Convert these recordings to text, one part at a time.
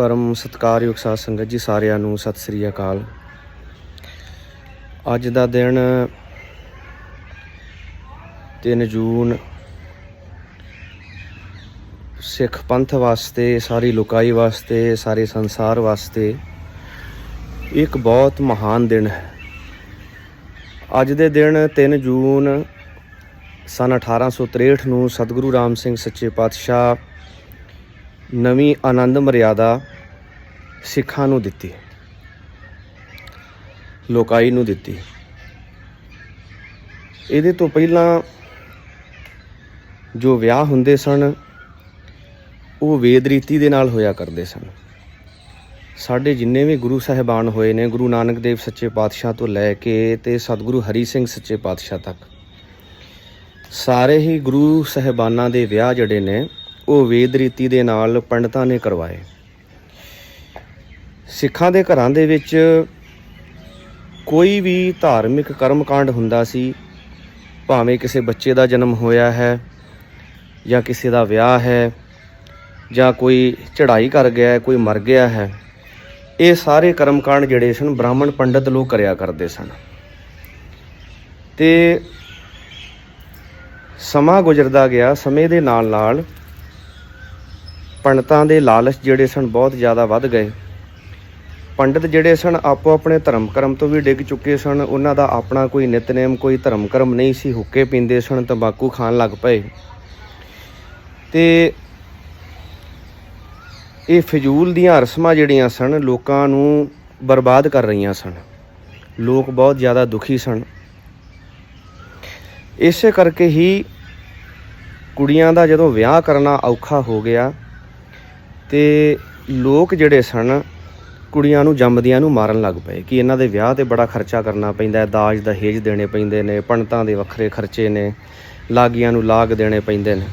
ਪਰਮ ਸਤਿਕਾਰਯੋਗ ਸਾਧ ਸੰਗਤ ਜੀ ਸਾਰਿਆਂ ਨੂੰ ਸਤਿ ਸ੍ਰੀ ਅਕਾਲ। ਅੱਜ ਦਾ ਦਿਨ 3 ਜੂਨ, ਸਿੱਖ ਪੰਥ ਵਾਸਤੇ, ਸਾਰੀ ਲੋਕਾਈ ਵਾਸਤੇ, ਸਾਰੇ ਸੰਸਾਰ ਵਾਸਤੇ ਇੱਕ ਬਹੁਤ ਮਹਾਨ ਦਿਨ ਹੈ। ਅੱਜ ਦੇ ਦਿਨ 3 ਜੂਨ ਸਨ 1863 ਨੂੰ ਸਤਿਗੁਰੂ ਰਾਮ ਸਿੰਘ ਸੱਚੇ ਪਾਤਸ਼ਾਹ ਨਵੀਂ ਆਨੰਦ ਮਰਿਆਦਾ ਸਿੱਖਾਂ ਨੂੰ ਦਿੱਤੀ। ਲੋਕਾਈ ਨੂੰ ਦਿੱਤੀ। ਇਹਦੇ ਤੋਂ ਪਹਿਲਾਂ ਜੋ ਵਿਆਹ ਹੁੰਦੇ ਸਨ, ਉਹ ਵੇਦ ਰੀਤੀ ਦੇ ਨਾਲ ਹੋਇਆ ਕਰਦੇ ਸਨ। ਸਾਡੇ ਜਿੰਨੇ ਵੀ ਗੁਰੂ ਸਾਹਿਬਾਨ ਹੋਏ ਨੇ, ਗੁਰੂ ਨਾਨਕ ਦੇਵ ਸੱਚੇ ਪਾਤਸ਼ਾਹ ਤੋਂ ਲੈ ਕੇ ਤੇ ਸਤਿਗੁਰੂ ਹਰੀ ਸਿੰਘ ਸੱਚੇ ਪਾਤਸ਼ਾਹ ਤੱਕ, ਸਾਰੇ ਹੀ ਗੁਰੂ ਸਾਹਿਬਾਨਾਂ ਦੇ ਵਿਆਹ ਜਿਹੜੇ ਨੇ, ਉਹ ਵੇਦ ਰੀਤੀ ਦੇ ਨਾਲ ਪੰਡਤਾਂ ਨੇ ਕਰਵਾਏ। ਸਿੱਖਾਂ ਦੇ ਘਰਾਂ ਦੇ ਵਿੱਚ ਕੋਈ ਵੀ ਧਾਰਮਿਕ ਕਰਮਕਾਂਡ ਹੁੰਦਾ ਸੀ, ਭਾਵੇਂ ਕਿਸੇ ਬੱਚੇ ਦਾ ਜਨਮ ਹੋਇਆ ਹੈ ਜਾਂ ਕਿਸੇ ਦਾ ਵਿਆਹ ਹੈ ਜਾਂ ਕੋਈ ਚੜ੍ਹਾਈ ਕਰ ਗਿਆ ਕੋਈ ਮਰ ਗਿਆ ਹੈ, ਇਹ ਸਾਰੇ ਕਰਮਕਾਂਡ ਜਿਹੜੇ ਸਨ, ਬ੍ਰਾਹਮਣ ਪੰਡਤ ਲੋਕ ਕਰਿਆ ਕਰਦੇ ਸਨ। ਤੇ ਸਮਾਂ ਗੁਜ਼ਰਦਾ ਗਿਆ, ਸਮੇਂ ਦੇ ਨਾਲ ਨਾਲ ਪੰਡਤਾਂ ਦੇ ਲਾਲਚ ਜਿਹੜੇ ਸਨ ਬਹੁਤ ਜ਼ਿਆਦਾ ਵੱਧ ਗਏ। ਪੰਡਤ ਜਿਹੜੇ ਸਨ, ਆਪੋ ਆਪਣੇ ਧਰਮ ਕਰਮ ਤੋਂ ਵੀ ਡਿੱਗ ਚੁੱਕੇ ਸਨ। ਉਹਨਾਂ ਦਾ ਆਪਣਾ ਕੋਈ ਨਿਤਨੇਮ, ਕੋਈ ਧਰਮ ਕਰਮ ਨਹੀਂ ਸੀ। ਹੁੱਕੇ ਪੀਂਦੇ ਸਨ, ਤੰਬਾਕੂ ਖਾਣ ਲੱਗ ਪਏ। ਤੇ ਇਹ ਫਜ਼ੂਲ ਦੀਆਂ ਰਸਮਾਂ ਜਿਹੜੀਆਂ ਸਨ, ਲੋਕਾਂ ਨੂੰ ਬਰਬਾਦ ਕਰ ਰਹੀਆਂ ਸਨ। ਲੋਕ ਬਹੁਤ ਜ਼ਿਆਦਾ ਦੁਖੀ ਸਨ। ਇਸੇ ਕਰਕੇ ਹੀ ਕੁੜੀਆਂ ਦਾ ਜਦੋਂ ਵਿਆਹ ਕਰਨਾ ਔਖਾ ਹੋ ਗਿਆ, ਤੇ ਲੋਕ ਜਿਹੜੇ ਸਨ ਕੁੜੀਆਂ ਨੂੰ, ਜੰਮਦੀਆਂ ਨੂੰ ਮਾਰਨ ਲੱਗ ਪਏ ਕਿ ਇਹਨਾਂ ਦੇ ਵਿਆਹ ਤੇ ਬੜਾ ਖਰਚਾ ਕਰਨਾ ਪੈਂਦਾ ਹੈ, ਦਾਜ ਦਹੇਜ ਦੇਣੇ ਪੈਂਦੇ ਨੇ, ਪੰਡਤਾਂ ਦੇ ਵੱਖਰੇ ਖਰਚੇ ਨੇ, ਲਾਗੀਆਂ ਨੂੰ ਲਾਗ ਦੇਣੇ ਪੈਂਦੇ ਨੇ।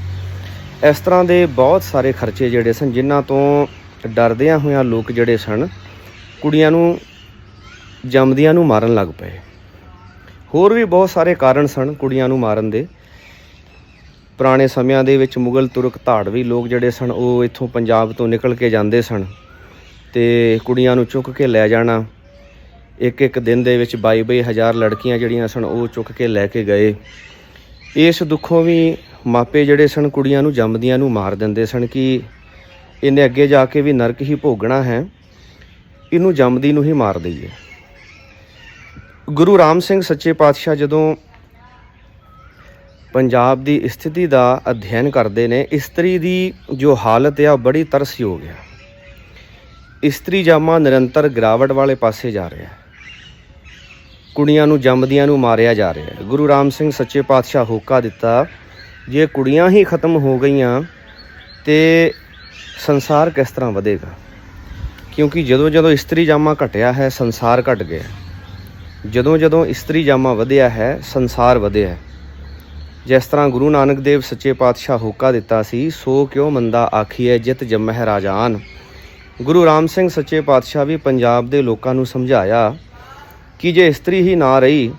ਇਸ ਤਰ੍ਹਾਂ ਦੇ ਬਹੁਤ ਸਾਰੇ ਖਰਚੇ ਜਿਹੜੇ ਸਨ, ਜਿਨ੍ਹਾਂ ਤੋਂ ਡਰਦਿਆਂ ਹੋਇਆਂ ਲੋਕ ਜਿਹੜੇ ਸਨ, ਕੁੜੀਆਂ ਨੂੰ, ਜੰਮਦਿਆਂ ਨੂੰ ਮਾਰਨ ਲੱਗ ਪਏ। ਹੋਰ ਵੀ ਬਹੁਤ ਸਾਰੇ ਕਾਰਨ ਸਨ ਕੁੜੀਆਂ ਨੂੰ ਮਾਰਨ ਦੇ। ਪੁਰਾਣੇ ਸਮਿਆਂ ਦੇ ਵਿੱਚ ਮੁਗਲ, ਤੁਰਕ ਧਾੜਵੀ ਲੋਕ ਜਿਹੜੇ ਸਨ, ਉਹ ਇੱਥੋਂ ਪੰਜਾਬ ਤੋਂ ਨਿਕਲ ਕੇ ਜਾਂਦੇ ਸਨ। ਤੇ ਕੁੜੀਆਂ ਨੂੰ ਚੁੱਕ ਕੇ ਲੈ ਜਾਣਾ। ਇੱਕ ਇੱਕ ਦਿਨ ਦੇ ਵਿੱਚ 22 ਹਜ਼ਾਰ ਲੜਕੀਆਂ ਜਿਹੜੀਆਂ ਸਨ, ਉਹ ਚੁੱਕ ਕੇ ਲੈ ਕੇ ਗਏ। ਇਸ ਦੁੱਖੋਂ ਵੀ ਮਾਪੇ ਜਿਹੜੇ ਸਨ, ਕੁੜੀਆਂ ਨੂੰ ਜੰਮਦਿਆਂ ਨੂੰ ਮਾਰ ਦਿੰਦੇ ਸਨ ਕਿ ਇਹਨੇ ਅੱਗੇ ਜਾ ਕੇ ਵੀ ਨਰਕ ਹੀ ਭੋਗਣਾ ਹੈ। ਇਹਨੂੰ ਜੰਮਦੀ ਨੂੰ ਹੀ ਮਾਰ ਦਈਏ। ਗੁਰੂ ਰਾਮ ਸਿੰਘ ਸੱਚੇ ਪਾਤਸ਼ਾਹ ਜਦੋਂ ਪੰਜਾਬ ਦੀ ਸਥਿਤੀ ਦਾ ਅਧਿਐਨ ਕਰਦੇ ਨੇ, ਇਸਤਰੀ ਦੀ ਜੋ ਹਾਲਤ ਆ, ਉਹ ਬੜੀ ਤਰਸਯੋਗ ਆ। ਇਸਤਰੀ ਜਾਮਾ ਨਿਰੰਤਰ ਗਿਰਾਵਟ ਵਾਲੇ ਪਾਸੇ ਜਾ ਰਿਹਾ ਹੈ। ਕੁੜੀਆਂ ਨੂੰ ਜੰਮਦੀਆਂ ਨੂੰ ਮਾਰਿਆ ਜਾ ਰਿਹਾ ਹੈ। ਗੁਰੂ ਰਾਮ ਸਿੰਘ ਸੱਚੇ ਪਾਤਸ਼ਾਹ ਹੋਕਾ ਦਿੱਤਾ, ਜੇ ਕੁੜੀਆਂ ਹੀ ਖਤਮ ਹੋ ਗਈਆਂ, ਤੇ ਸੰਸਾਰ ਕਿਸ ਤਰ੍ਹਾਂ ਵਧੇਗਾ? ਕਿਉਂਕਿ ਜਦੋਂ ਜਦੋਂ ਇਸਤਰੀ ਜਾਮਾ ਘਟਿਆ ਹੈ, ਸੰਸਾਰ ਘਟ ਗਿਆ ਜਦੋਂ ਜਦੋਂ ਇਸਤਰੀ ਜਾਮਾ ਵਧਿਆ ਹੈ, ਸੰਸਾਰ ਵਧਿਆ ਹੈ। ਜਿਸ ਤਰ੍ਹਾਂ ਗੁਰੂ ਨਾਨਕ ਦੇਵ ਸੱਚੇ ਪਾਤਸ਼ਾਹ ਹੋਕਾ ਦਿੱਤਾ ਸੀ, ਸੋ ਕਿਉ ਮੰਦਾ ਆਖੀਐ, ਜਿਤ ਜੰਮਹਿ ਰਾਜਾਨ। ਗੁਰੂ ਰਾਮ ਸਿੰਘ ਸੱਚੇ ਪਾਤਸ਼ਾਹ ਵੀ ਪੰਜਾਬ ਦੇ ਲੋਕਾਂ ਨੂੰ ਸਮਝਾਇਆ ਕਿ ਜੇ ਇਸਤਰੀ ਹੀ ਨਾ ਰਹੀ,